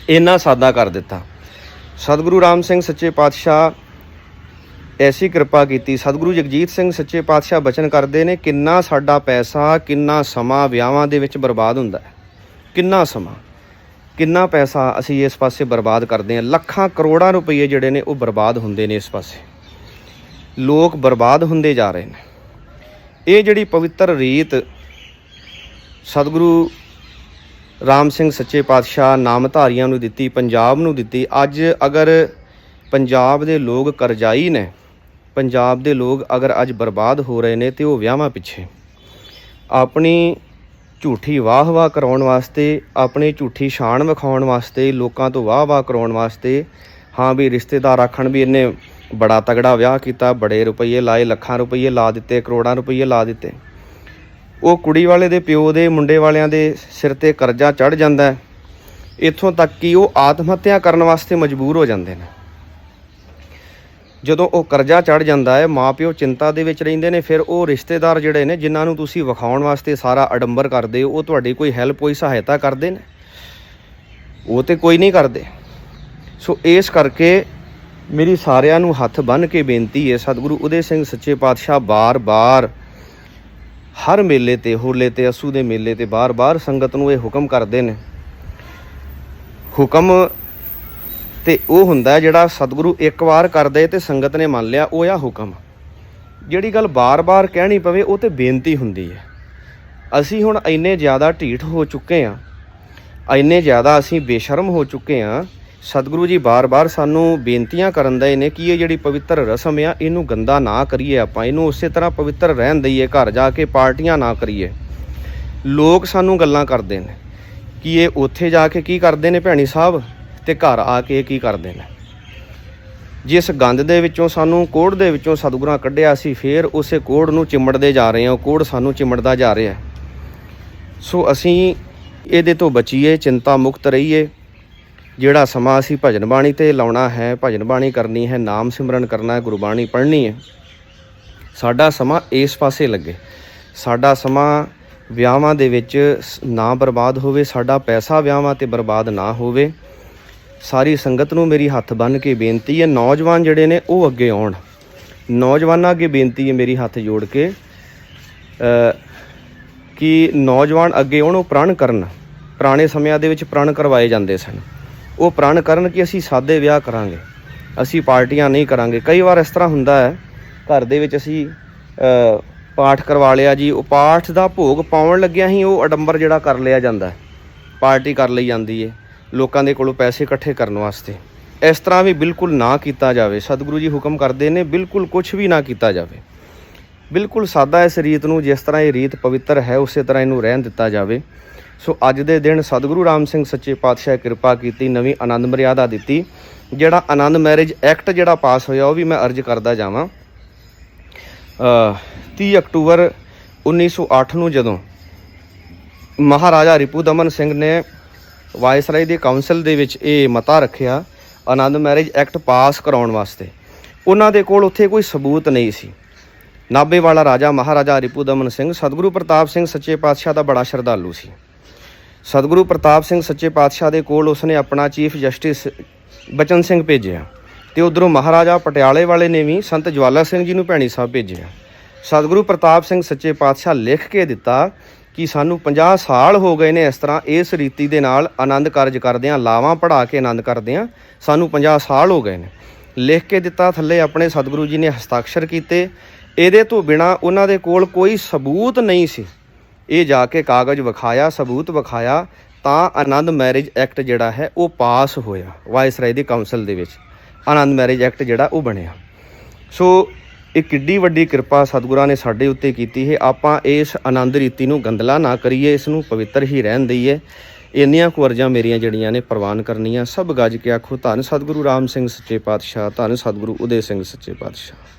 ਇੰਨਾ ਸਾਦਾ ਕਰ ਦਿੱਤਾ। ਸਤਿਗੁਰੂ ਰਾਮ ਸਿੰਘ ਸੱਚੇ ਪਾਤਸ਼ਾਹ ਐਸੀ ਕਿਰਪਾ ਕੀਤੀ। ਸਤਿਗੁਰੂ ਜਗਜੀਤ ਸਿੰਘ ਸੱਚੇ ਪਾਤਸ਼ਾਹ ਬਚਨ ਕਰਦੇ ਨੇ, ਕਿੰਨਾ ਸਾਡਾ ਪੈਸਾ, ਕਿੰਨਾ ਸਮਾਂ ਵਿਆਹਾਂ ਦੇ ਵਿੱਚ ਬਰਬਾਦ ਹੁੰਦਾ ਹੈ। ਕਿੰਨਾ ਸਮਾਂ। ਕਿੰਨਾ ਪੈਸਾ ਅਸੀਂ ਇਸ ਪਾਸੇ ਬਰਬਾਦ ਕਰਦੇ ਹਾਂ? ਲੱਖਾਂ ਕਰੋੜਾਂ ਰੁਪਏ ਜਿਹੜੇ ਨੇ ਉਹ ਬਰਬਾਦ ਹੁੰਦੇ ਨੇ ਇਸ ਪਾਸੇ। ਲੋਕ ਬਰਬਾਦ ਹੁੰਦੇ ਜਾ ਰਹੇ ਨੇ। ਇਹ ਜਿਹੜੀ ਪਵਿੱਤਰ ਰੀਤ ਸਤਿਗੁਰੂ ਰਾਮ ਸਿੰਘ ਸੱਚੇ ਪਾਤਸ਼ਾਹ ਨਾਮਧਾਰੀਆਂ ਨੂੰ ਦਿੱਤੀ, ਪੰਜਾਬ ਨੂੰ ਦਿੱਤੀ, ਅੱਜ ਅਗਰ ਪੰਜਾਬ ਦੇ ਲੋਕ ਕਰਜ਼ਾਈ ਨੇ, ਪੰਜਾਬ ਦੇ ਲੋਕ ਅਗਰ ਅੱਜ ਬਰਬਾਦ ਹੋ ਰਹੇ ਨੇ ਤੇ ਉਹ ਵਿਆਹਾਂ ਪਿੱਛੇ। ਆਪਣੀ ਝੂਠੀ ਵਾਹ-ਵਾਹ ਕਰਾਉਣ ਵਾਸਤੇ, ਆਪਣੀ ਝੂਠੀ ਸ਼ਾਨ ਵਿਖਾਉਣ ਵਾਸਤੇ, ਲੋਕਾਂ ਤੋਂ ਵਾਹ-ਵਾਹ ਕਰਾਉਣ ਵਾਸਤੇ, ਹਾਂ ਵੀ ਰਿਸ਼ਤੇਦਾਰ ਆਖਣ ਵੀ ਇਹਨੇ ਬੜਾ ਤਗੜਾ ਵਿਆਹ ਕੀਤਾ, ਬੜੇ ਰੁਪਏ ਲਾਏ, ਲੱਖਾਂ ਰੁਪਏ ਲਾ ਦਿੱਤੇ, ਕਰੋੜਾਂ ਰੁਪਏ ਲਾ ਦਿੱਤੇ। ਉਹ ਕੁੜੀ ਵਾਲੇ ਦੇ ਪਿਓ ਦੇ, ਮੁੰਡੇ ਵਾਲਿਆਂ ਦੇ ਸਿਰ ਤੇ ਕਰਜ਼ਾ ਚੜ ਜਾਂਦਾ ਹੈ। ਇੱਥੋਂ ਤੱਕ ਕਿ ਉਹ ਆਤਮ ਹੱਤਿਆ ਕਰਨ ਵਾਸਤੇ ਮਜਬੂਰ ਹੋ ਜਾਂਦੇ ਨੇ। ਜਦੋਂ ਉਹ ਕਰਜ਼ਾ ਚੜ ਜਾਂਦਾ ਹੈ, ਮਾਪਿਓ ਚਿੰਤਾ ਦੇ ਵਿੱਚ ਰਹਿੰਦੇ ਨੇ, ਫਿਰ ਉਹ ਰਿਸ਼ਤੇਦਾਰ ਜਿਹੜੇ ਨੇ, ਜਿਨ੍ਹਾਂ ਨੂੰ ਤੁਸੀਂ ਵਿਖਾਉਣ ਵਾਸਤੇ ਸਾਰਾ ਅਡੰਬਰ ਕਰਦੇ ਹੋ, ਉਹ ਤੁਹਾਡੀ ਕੋਈ ਹੈਲਪ ਕੋਈ ਸਹਾਇਤਾ ਕਰਦੇ ਨੇ? ਉਹ ਤੇ ਕੋਈ ਨਹੀਂ ਕਰਦੇ। ਸੋ ਇਸ ਕਰਕੇ ਮੇਰੀ ਸਾਰਿਆਂ ਨੂੰ ਹੱਥ ਬੰਨ੍ਹ ਕੇ ਬੇਨਤੀ ਹੈ, ਸਤਿਗੁਰੂ ਉਦੇ ਸਿੰਘ ਸੱਚੇ ਪਾਤਸ਼ਾਹ ਬਾਰ-ਬਾਰ ਹਰ ਮੇਲੇ ਤੇ, ਹੋਲੇ ਤੇ, ਅਸੂ ਦੇ ਮੇਲੇ ਤੇ ਬਾਰ-ਬਾਰ ਸੰਗਤ ਨੂੰ ਇਹ ਹੁਕਮ ਕਰਦੇ ਨੇ। ਹੁਕਮ ਤੇ ਉਹ ਹੁੰਦਾ ਜਿਹੜਾ ਸਤਿਗੁਰੂ ਇੱਕ ਵਾਰ ਕਰਦੇ ਤੇ ਸੰਗਤ ਨੇ ਮੰਨ ਲਿਆ ਉਹ ਆ ਹੁਕਮ। ਜਿਹੜੀ ਗੱਲ ਬਾਰ-ਬਾਰ ਕਹਿਣੀ ਪਵੇ, ਉਹ ਤੇ ਬੇਨਤੀ ਹੁੰਦੀ ਹੈ। ਅਸੀਂ ਹੁਣ ਇੰਨੇ ਜ਼ਿਆਦਾ ਢੀਠ ਹੋ ਚੁੱਕੇ ਆ ਇੰਨੇ ਜ਼ਿਆਦਾ ਅਸੀਂ ਬੇਸ਼ਰਮ ਹੋ ਚੁੱਕੇ ਆ ਸਤਿਗੁਰੂ ਜੀ ਬਾਰ-ਬਾਰ ਸਾਨੂੰ ਬੇਨਤੀਆਂ ਕਰਨ ਦੇ ਨੇ ਕਿ ਇਹ ਜਿਹੜੀ ਪਵਿੱਤਰ ਰਸਮ ਆ, ਇਹਨੂੰ ਗੰਦਾ ਨਾ ਕਰੀਏ ਆਪਾਂ, ਇਹਨੂੰ ਉਸੇ ਤਰ੍ਹਾਂ ਪਵਿੱਤਰ ਰਹਿਣ ਦਈਏ, ਘਰ ਜਾ ਕੇ ਪਾਰਟੀਆਂ ਨਾ ਕਰੀਏ। ਲੋਕ ਸਾਨੂੰ ਗੱਲਾਂ ਕਰਦੇ ਨੇ ਕਿ ਇਹ ਉੱਥੇ ਜਾ ਕੇ ਕੀ ਕਰਦੇ ਨੇ ਭੈਣੀ ਸਾਹਿਬ? ਤੇ ਘਰ ਆ ਕੇ ਕੀ ਕਰਦੇ ਨੇ? ਜਿਸ ਗੰਦ ਦੇ ਵਿੱਚੋਂ ਸਾਨੂੰ ਕੋੜ ਦੇ ਵਿੱਚੋਂ ਸਤਿਗੁਰਾਂ ਕੱਢਿਆ ਸੀ, ਫੇਰ ਉਸੇ ਕੋੜ ਨੂੰ ਚਿਮੜਦੇ ਜਾ ਰਹੇ ਹਾਂ। ਉਹ ਕੋੜ ਸਾਨੂੰ ਚਿਮੜਦਾ ਜਾ ਰਿਹਾ ਸੋ ਅਸੀਂ ਇਹਦੇ ਤੋਂ ਬਚੀਏ, ਚਿੰਤਾ ਮੁਕਤ ਰਹੀਏ। ਜਿਹੜਾ ਸਮਾਂ ਅਸੀਂ ਭਜਨ ਬਾਣੀ ਤੇ ਲਾਉਣਾ ਹੈ, ਭਜਨ ਬਾਣੀ ਕਰਨੀ ਹੈ, ਨਾਮ ਸਿਮਰਨ ਕਰਨਾ ਹੈ, ਗੁਰਬਾਣੀ ਪੜ੍ਹਨੀ ਹੈ, ਸਾਡਾ ਸਮਾਂ ਇਸ ਪਾਸੇ ਲੱਗੇ। ਸਾਡਾ ਸਮਾਂ ਵਿਆਹਾਂ ਦੇ ਵਿੱਚ ਸ- ਨਾ ਬਰਬਾਦ ਹੋਵੇ, ਸਾਡਾ ਪੈਸਾ ਵਿਆਹਾਂ ਤੇ ਬਰਬਾਦ ਨਾ ਹੋਵੇ। ਸਾਰੀ ਸੰਗਤ ਨੂੰ ਮੇਰੀ ਹੱਥ ਬੰਨ੍ਹ ਕੇ ਬੇਨਤੀ ਹੈ, ਨੌਜਵਾਨ ਜਿਹੜੇ ਨੇ ਉਹ ਅੱਗੇ ਆਉਣ। ਨੌਜਵਾਨਾਂ ਅੱਗੇ ਬੇਨਤੀ ਹੈ ਮੇਰੀ ਹੱਥ ਜੋੜ ਕੇ ਕਿ ਨੌਜਵਾਨ ਅੱਗੇ ਆਉਣ, ਉਹ ਪ੍ਰਣ ਕਰਨ। ਪੁਰਾਣੇ ਸਮਿਆਂ ਦੇ ਵਿੱਚ ਪ੍ਰਣ ਕਰਵਾਏ ਜਾਂਦੇ ਸਨ। ਉਹ ਪ੍ਰਣ ਕਰਨ ਕਿ ਅਸੀਂ ਸਾਦੇ ਵਿਆਹ ਕਰਾਂਗੇ। ਅਸੀਂ ਪਾਰਟੀਆਂ ਨਹੀਂ ਕਰਾਂਗੇ। ਕਈ ਵਾਰ ਇਸ ਤਰ੍ਹਾਂ ਹੁੰਦਾ ਹੈ, ਘਰ ਦੇ ਵਿੱਚ ਅਸੀਂ ਪਾਠ ਕਰਵਾ ਲਿਆ ਜੀ, ਉਹ ਪਾਠ ਦਾ ਭੋਗ ਪਾਉਣ ਲੱਗਿਆ ਹੀ ਉਹ ਅਡੰਬਰ ਜਿਹੜਾ ਕਰ ਲਿਆ ਜਾਂਦਾ ਪਾਰਟੀ ਕਰ ਲਈ ਜਾਂਦੀ ਹੈ। ਲੋਕਾਂ ਦੇ ਕੋਲੋਂ ਪੈਸੇ ਇਕੱਠੇ ਕਰਨ ਵਾਸਤੇ। ਇਸ ਤਰ੍ਹਾਂ ਵੀ ਬਿਲਕੁਲ ਨਾ ਕੀਤਾ ਜਾਵੇ। ਸਤਿਗੁਰੂ ਜੀ ਹੁਕਮ ਕਰਦੇ ਨੇ, ਬਿਲਕੁਲ ਕੁਝ ਵੀ ਨਾ ਕੀਤਾ ਜਾਵੇ। ਬਿਲਕੁਲ ਸਾਦਾ ਇਸ ਰੀਤ ਨੂੰ, ਜਿਸ ਤਰ੍ਹਾਂ ਇਹ ਰੀਤ ਪਵਿੱਤਰ ਹੈ, ਉਸੇ ਤਰ੍ਹਾਂ ਇਹਨੂੰ ਰਹਿਣ ਦਿੱਤਾ ਜਾਵੇ। ਸੋ ਅੱਜ ਦੇ ਦਿਨ ਸਤਿਗੁਰੂ ਰਾਮ ਸਿੰਘ ਸੱਚੇ ਪਾਤਸ਼ਾਹ ਕਿਰਪਾ ਕੀਤੀ, ਨਵੀਂ ਆਨੰਦ ਮਰਿਆਦਾ ਦਿੱਤੀ। ਜਿਹੜਾ ਆਨੰਦ ਮੈਰਿਜ ਐਕਟ ਜਿਹੜਾ ਪਾਸ ਹੋਇਆ, ਉਹ ਵੀ ਮੈਂ ਅਰਜ਼ ਕਰਦਾ ਜਾਵਾਂ। ਅ 30 ਅਕਤੂਬਰ 1908 ਨੂੰ ਜਦੋਂ ਮਹਾਰਾਜਾ ਰਿਪੂ ਦਮਨ ਸਿੰਘ ਨੇ ਵਾਇਸਰਾਏ ਦੇ ਕਾਉਂਸਲ ਦੇ ਵਿੱਚ ਇਹ ਮਤਾ ਰੱਖਿਆ, ਆਨੰਦ ਮੈਰਿਜ ਐਕਟ ਪਾਸ ਕਰਾਉਣ ਵਾਸਤੇ। ਉਹਨਾਂ ਦੇ ਕੋਲ ਉੱਥੇ ਕੋਈ ਸਬੂਤ ਨਹੀਂ ਸੀ। ਨਾਭੇ ਵਾਲਾ ਰਾਜਾ ਮਹਾਰਾਜਾ ਰਿਪੂਦਮਨ ਸਿੰਘ ਸਤਿਗੁਰੂ ਪ੍ਰਤਾਪ ਸਿੰਘ ਸੱਚੇ ਪਾਤਸ਼ਾਹ ਦਾ ਬੜਾ ਸ਼ਰਧਾਲੂ ਸੀ। ਸਤਿਗੁਰੂ ਪ੍ਰਤਾਪ ਸਿੰਘ ਸੱਚੇ ਪਾਤਸ਼ਾਹ ਦੇ ਕੋਲ ਉਸਨੇ ਆਪਣਾ ਚੀਫ ਜਸਟਿਸ ਬਚਨ ਸਿੰਘ ਭੇਜਿਆ ਤੇ ਉਧਰੋਂ ਮਹਾਰਾਜਾ ਪਟਿਆਲੇ ਵਾਲੇ ਨੇ ਵੀ ਸੰਤ ਜਵਾਲਾ ਸਿੰਘ ਜੀ ਨੂੰ ਭੈਣੀ ਸਾਹਿਬ ਭੇਜਿਆ। ਸਤਿਗੁਰੂ ਪ੍ਰਤਾਪ ਸਿੰਘ ਸੱਚੇ ਪਾਤਸ਼ਾਹ ਲਿਖ ਕੇ ਦਿੱਤਾ ਕਿ ਸਾਨੂੰ 50 ਸਾਲ ਹੋ ਗਏ ਨੇ ਇਸ ਤਰ੍ਹਾਂ ਇਸ ਰੀਤੀ ਦੇ ਨਾਲ ਆਨੰਦ ਕਾਰਜ ਕਰਦਿਆਂ ਲਾਵਾਂ ਪੜਾ ਕੇ ਆਨੰਦ ਕਰਦਿਆਂ ਸਾਨੂੰ 50 ਸਾਲ ਹੋ ਗਏ ਨੇ। ਲਿਖ ਕੇ ਦਿੱਤਾ, ਥੱਲੇ ਆਪਣੇ ਸਤਿਗੁਰੂ ਜੀ ਨੇ ਹਸਤਾਖਰ ਕੀਤੇ। ਇਹਦੇ ਤੋਂ ਬਿਨਾ ਉਹਨਾਂ ਦੇ ਕੋਲ ਕੋਈ ਸਬੂਤ ਨਹੀਂ ਸੀ। ਇਹ ਜਾ ਕੇ ਕਾਗਜ਼ ਵਿਖਾਇਆ, ਸਬੂਤ ਵਿਖਾਇਆ, ਤਾਂ ਆਨੰਦ ਮੈਰਿਜ ਐਕਟ ਜਿਹੜਾ ਹੈ, ਉਹ ਪਾਸ ਹੋਇਆ ਵਾਇਸਰਾਏ ਦੀ ਕਾਉਂਸਲ ਦੇ ਵਿੱਚ। ਆਨੰਦ ਮੈਰਿਜ ਐਕਟ ਜਿਹੜਾ, ਉਹ ਬਣਿਆ। ਸੋ ਇਹ ਕਿੱਡੀ ਵੱਡੀ ਕਿਰਪਾ ਸਤਿਗੁਰਾਂ ਨੇ ਸਾਡੇ ਉੱਤੇ ਕੀਤੀ ਹੈ। ਆਪਾਂ ਇਸ ਆਨੰਦ ਰੀਤੀ ਨੂੰ ਗੰਦਲਾ ਨਾ ਕਰੀਏ, ਇਸ ਨੂੰ ਪਵਿੱਤਰ ਹੀ ਰਹਿਣ ਦਈਏ। ਇੰਨੀਆਂ ਕੁ ਅਰਜ਼ਾਂ ਮੇਰੀਆਂ ਜਿਹੜੀਆਂ ਨੇ ਪ੍ਰਵਾਨ ਕਰਨੀਆਂ, ਸਭ ਗੱਜ ਕੇ ਆਖੋ, ਧੰਨ ਸਤਿਗੁਰੂ ਰਾਮ ਸਿੰਘ ਸੱਚੇ ਪਾਤਸ਼ਾਹ, ਧੰਨ ਸਤਿਗੁਰੂ ਉਦੇ ਸਿੰਘ ਸੱਚੇ ਪਾਤਸ਼ਾਹ।